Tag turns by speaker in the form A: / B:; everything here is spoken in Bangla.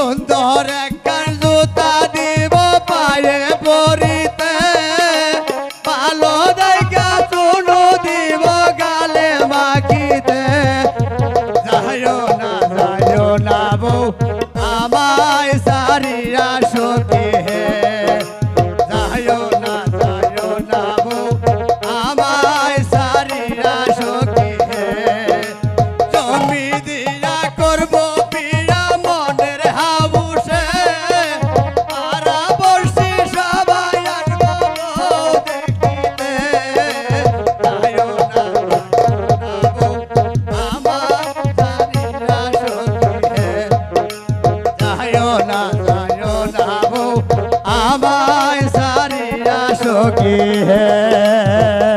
A: সুন্দর একখান জুতা দিব পায়ে পরিতে। ভালো দেখা চুনু দিব গালে মাখিতে। যাইও না যাইও না বউ, আমায় সারিয়া সখী যায়ও না যায়ও না বউ আমায় সারিয়া সখী হে।